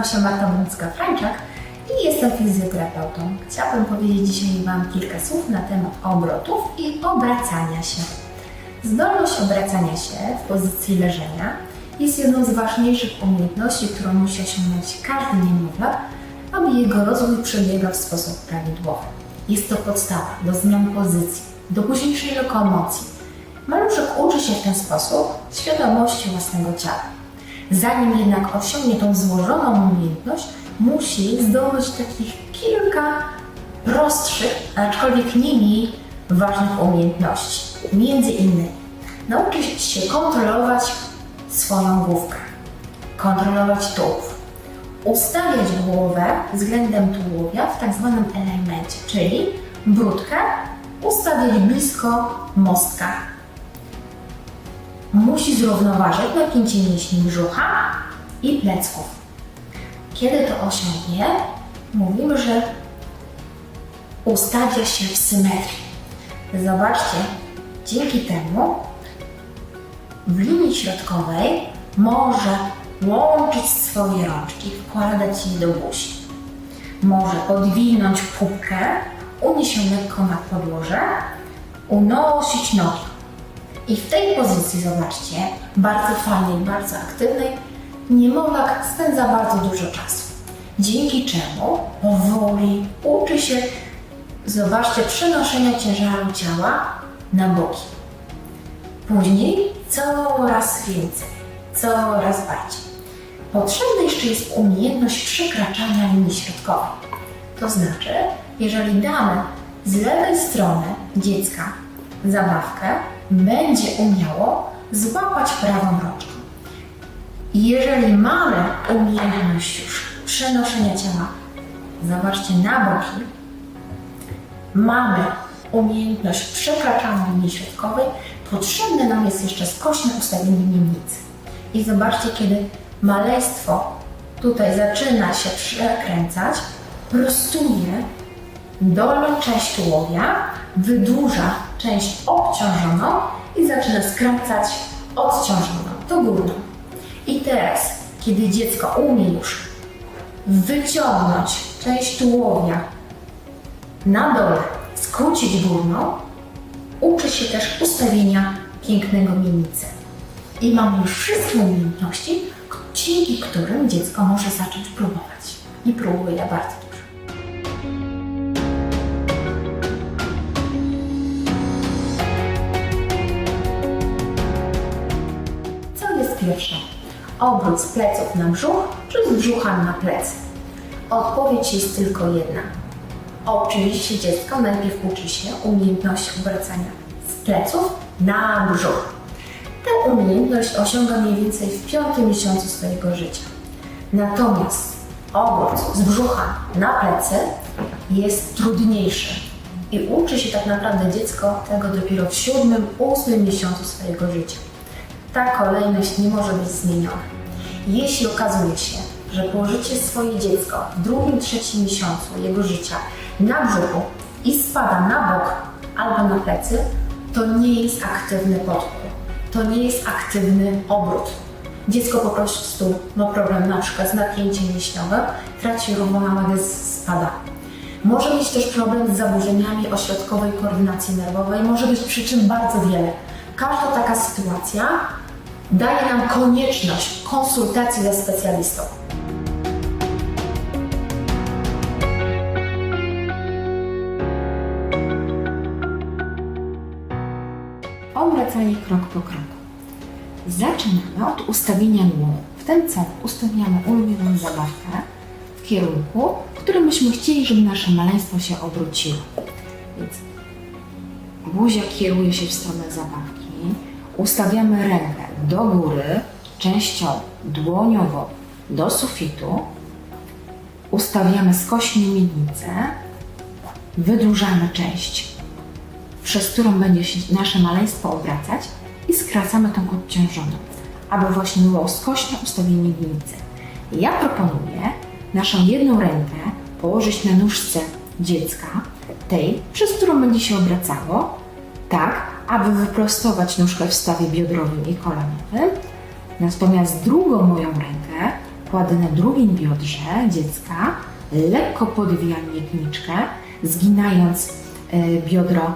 Nazywam się Marta Bącka-Frańczak i jestem fizjoterapeutą. Chciałabym powiedzieć dzisiaj Wam kilka słów na temat obrotów i obracania się. Zdolność obracania się w pozycji leżenia jest jedną z ważniejszych umiejętności, którą musi osiągnąć każdy niemowlak, aby jego rozwój przebiegał w sposób prawidłowy. Jest to podstawa do zmian pozycji, do późniejszej lokomocji. Maluszek uczy się w ten sposób świadomości własnego ciała. Zanim jednak osiągnie tą złożoną umiejętność, musi zdobyć takich kilka prostszych, aczkolwiek nie mniej ważnych umiejętności. Między innymi nauczyć się kontrolować swoją główkę, kontrolować tułów, ustawiać głowę względem tułowia w tak zwanym elemencie, czyli brudkę ustawiać blisko mostka. Musi zrównoważyć napięcie mięśni brzucha i plecków. Kiedy to osiągnie, mówimy, że ustawia się w symetrii. Zobaczcie, dzięki temu w linii środkowej może łączyć swoje rączki, wkładać je do buzi. Może podwinąć pupkę, unieść ją lekko na podłoże, unosić nogi. I w tej pozycji, zobaczcie, bardzo fajnej, bardzo aktywnej, niemowlak spędza bardzo dużo czasu. Dzięki czemu powoli uczy się, zobaczcie, przenoszenia ciężaru ciała na boki. Później coraz więcej, coraz bardziej. Potrzebna jeszcze jest umiejętność przekraczania linii środkowej. To znaczy, jeżeli damy z lewej strony dziecka zabawkę, będzie umiało złapać prawą rączką. Jeżeli mamy umiejętność już przenoszenia ciała, zobaczcie, na boki, mamy umiejętność przekraczania linii środkowej, potrzebne nam jest jeszcze skośne ustawienie niemnicy. I zobaczcie, kiedy maleństwo tutaj zaczyna się przekręcać, prostuje dolną część tułowia, wydłuża część obciążoną i zaczyna skracać odciążoną, to górną. I teraz, kiedy dziecko umie już wyciągnąć część tułowia na dole, skrócić górną, uczy się też ustawienia pięknego mienicy. I mamy już wszystkie umiejętności, dzięki którym dziecko może zacząć próbować. I próbuje bardzo pierwsze? Obrót z pleców na brzuch, czy z brzucha na plecy? Odpowiedź jest tylko jedna. Oczywiście dziecko najpierw uczy się umiejętności obracania z pleców na brzuch. Tę umiejętność osiąga mniej więcej w piątym miesiącu swojego życia. Natomiast obrót z brzucha na plecy jest trudniejszy i uczy się tak naprawdę dziecko tego dopiero w siódmym, ósmym miesiącu swojego życia. Ta kolejność nie może być zmieniona. Jeśli okazuje się, że położycie swoje dziecko w drugim, trzecim miesiącu jego życia na brzuchu i spada na bok albo na plecy, to nie jest aktywny podpór. To nie jest aktywny obrót. Dziecko po prostu ma problem na przykład z napięciem mięśniowym, traci równowagę, spada. Może mieć też problem z zaburzeniami ośrodkowej koordynacji nerwowej, może być przyczyn bardzo wiele. Każda taka sytuacja daje nam konieczność konsultacji ze specjalistą. Obracanie krok po kroku. Zaczynamy od ustawienia głowy. W ten cel ustawiamy ulubioną zabawkę w kierunku, w którym byśmy chcieli, żeby nasze maleństwo się obróciło. Więc buzia kieruje się w stronę zabawki. Ustawiamy rękę do góry, częścią dłoniową do sufitu. Ustawiamy skośnie miednicę. Wydłużamy część, przez którą będzie się nasze maleństwo obracać i skracamy tą odciążoną, aby właśnie było skośne ustawienie miednicy. Ja proponuję naszą jedną rękę położyć na nóżce dziecka, tej, przez którą będzie się obracało, tak, aby wyprostować nóżkę w stawie biodrowym i kolanowym. Natomiast drugą moją rękę Kładę na drugim biodrze dziecka, lekko podwijam miedniczkę, zginając y, biodro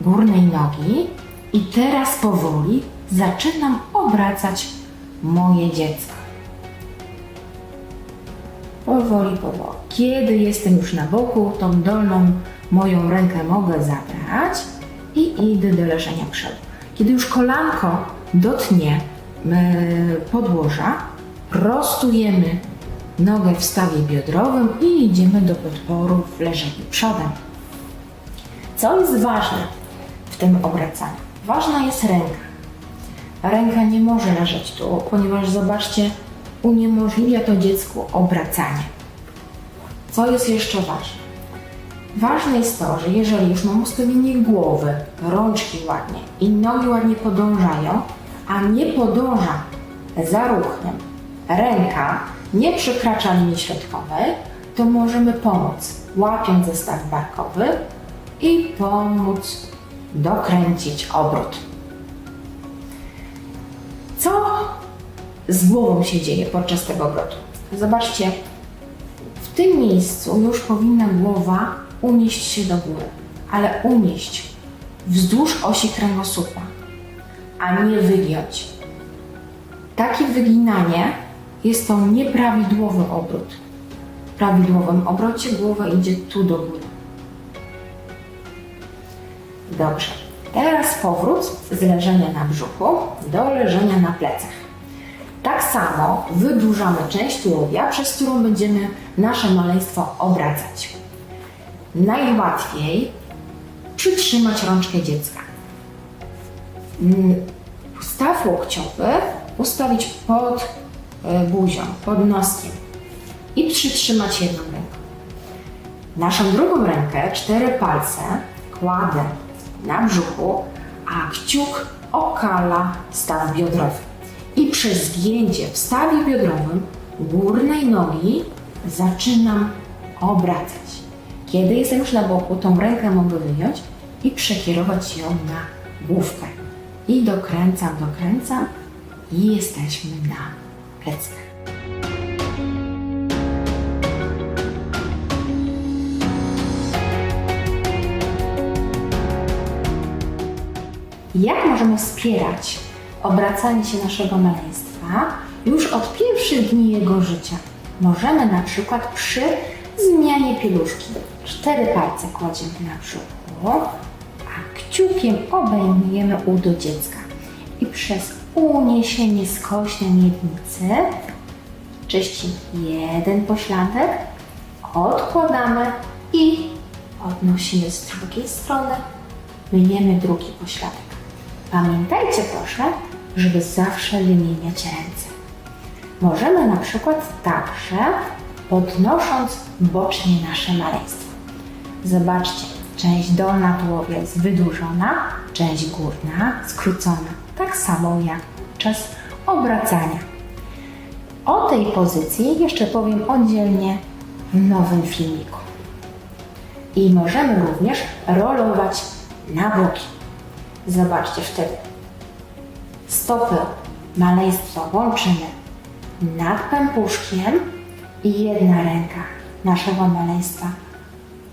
górnej nogi i teraz powoli zaczynam obracać moje dziecko. Powoli, powoli. Kiedy jestem już na boku, tą dolną moją rękę mogę zabrać i idę do leżenia przodu. Kiedy już kolanko dotnie e, podłoża, prostujemy nogę w stawie biodrowym i idziemy do podporu w leżeniu przodem. Co jest ważne w tym obracaniu? Ważna jest ręka. Ręka nie może leżeć tu, ponieważ zobaczcie, uniemożliwia to dziecku obracanie. Co jest jeszcze ważne? Ważne jest to, że jeżeli już mam ustawienie głowy, rączki ładnie i nogi ładnie podążają, a nie podąża za ruchem ręka, nie przekracza linii środkowej, to możemy pomóc łapiąc zestaw barkowy i pomóc dokręcić obrót. Co z głową się dzieje podczas tego obrotu? Zobaczcie, w tym miejscu już powinna głowa unieść się do góry, ale unieść wzdłuż osi kręgosłupa, a nie wygiąć. Takie wyginanie jest to nieprawidłowy obrót. W prawidłowym obrocie głowa idzie tu do góry. Dobrze. Teraz powrót z leżenia na brzuchu do leżenia na plecach. Tak samo wydłużamy część tułowia, przez którą będziemy nasze maleństwo obracać. Najłatwiej przytrzymać rączkę dziecka. Mm, Staw łokciowy ustawić pod e, buzią, pod noskiem i przytrzymać jedną ręką. Naszą drugą rękę, cztery palce, kładę na brzuchu, a kciuk okala staw biodrowy. I przez zgięcie w stawie biodrowym górnej nogi zaczynam obracać. Kiedy jestem już na boku, tą rękę mogę wyjąć i przekierować ją na główkę. I dokręcam, dokręcam i jesteśmy na pleckach. Jak możemy wspierać obracanie się naszego maleństwa już od pierwszych dni jego życia? Możemy na przykład przy zmianie pieluszki. Cztery palce kładziemy na brzuchu, a kciukiem obejmujemy udo dziecka. I przez uniesienie skośnej miednicy czyścimy jeden pośladek, odkładamy i odnosimy z drugiej strony, myjemy drugi pośladek. Pamiętajcie proszę, żeby zawsze wymieniać ręce. Możemy na przykład także podnosząc bocznie nasze maleństwo. Zobaczcie, część dolna tułowia jest wydłużona, część górna skrócona, tak samo jak czas obracania. O tej pozycji jeszcze powiem oddzielnie w nowym filmiku. I możemy również rolować na boki. Zobaczcie wtedy. Stopy maleństwa łączymy nad pępuszkiem i jedna ręka naszego maleństwa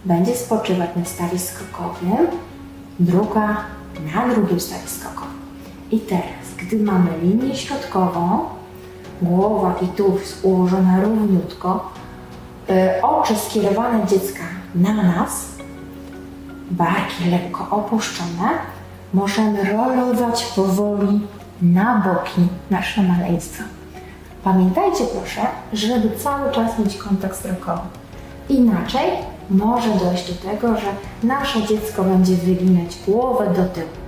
będzie spoczywać na stawie skokowym, druga na drugim stawie skokowym. I teraz, gdy mamy linię środkową, głowa i tułów ułożone równiutko, y, oczy skierowane dziecka na nas, barki lekko opuszczone, możemy rolować powoli na boki nasze maleństwa. Pamiętajcie proszę, żeby cały czas mieć kontakt wzrokowy. Inaczej może dojść do tego, że nasze dziecko będzie wyginać głowę do tyłu.